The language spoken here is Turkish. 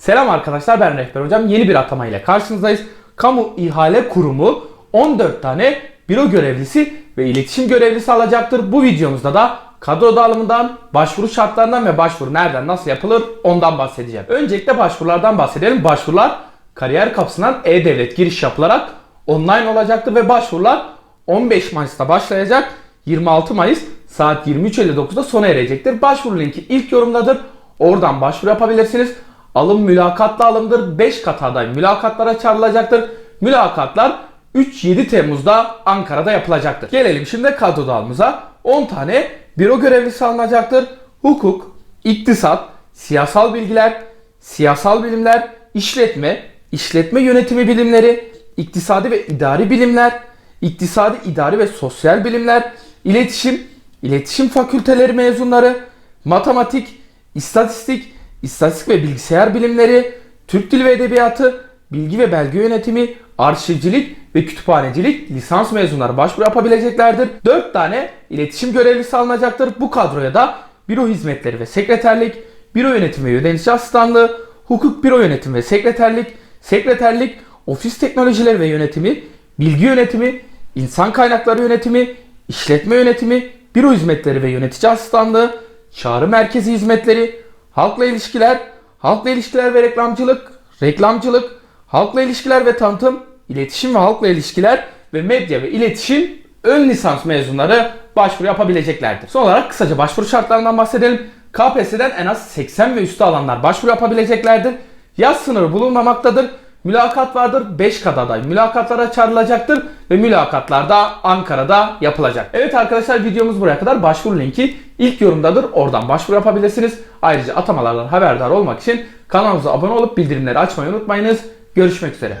Selam arkadaşlar ben Rehber Hocam. Yeni bir atama ile karşınızdayız. Kamu İhale Kurumu 14 tane büro görevlisi ve iletişim görevlisi alacaktır. Bu videomuzda da kadro dağılımından, başvuru şartlarından ve başvuru nereden nasıl yapılır ondan bahsedeceğim. Öncelikle başvurulardan bahsedelim. Başvurular kariyer kapısından e-devlet giriş yapılarak online olacaktır ve başvurular 15 Mayıs'ta başlayacak. 26 Mayıs saat 23.59'da sona erecektir. Başvuru linki ilk yorumdadır. Oradan başvuru yapabilirsiniz. Alım mülakatla alımdır. 5 kat aday mülakatlara çağrılacaktır. Mülakatlar 3-7 Temmuz'da Ankara'da yapılacaktır. Gelelim şimdi kadro dağılımıza. 10 tane büro görevlisi alınacaktır. Hukuk, iktisat, siyasal bilgiler, siyasal bilimler, işletme, işletme yönetimi bilimleri, iktisadi ve idari bilimler, iktisadi, idari ve sosyal bilimler, iletişim, iletişim fakülteleri mezunları, matematik, istatistik, istatistik ve bilgisayar bilimleri, Türk Dili ve Edebiyatı, bilgi ve belge yönetimi, arşivcilik ve kütüphanecilik lisans mezunları başvuru yapabileceklerdir. 4 tane iletişim görevlisi alınacaktır. Bu kadroya da büro hizmetleri ve sekreterlik, büro yönetimi ve yönetici asistanlığı, hukuk büro yönetimi ve sekreterlik, sekreterlik, ofis teknolojileri ve yönetimi, bilgi yönetimi, insan kaynakları yönetimi, işletme yönetimi, büro hizmetleri ve yönetici asistanlığı, çağrı merkezi hizmetleri, halkla ilişkiler, halkla ilişkiler ve reklamcılık, reklamcılık, halkla ilişkiler ve tanıtım, iletişim ve halkla ilişkiler ve medya ve iletişim ön lisans mezunları başvuru yapabileceklerdir. Son olarak kısaca başvuru şartlarından bahsedelim. KPSS'den en az 80 ve üstü alanlar başvuru yapabileceklerdir. Yaz sınırı bulunmamaktadır. Mülakat vardır. 5 kat aday mülakatlara çağrılacaktır ve mülakatlar da Ankara'da yapılacak. Evet arkadaşlar videomuz buraya kadar. Başvuru linki ilk yorumdadır. Oradan başvuru yapabilirsiniz. Ayrıca atamalardan haberdar olmak için kanalımıza abone olup bildirimleri açmayı unutmayınız. Görüşmek üzere.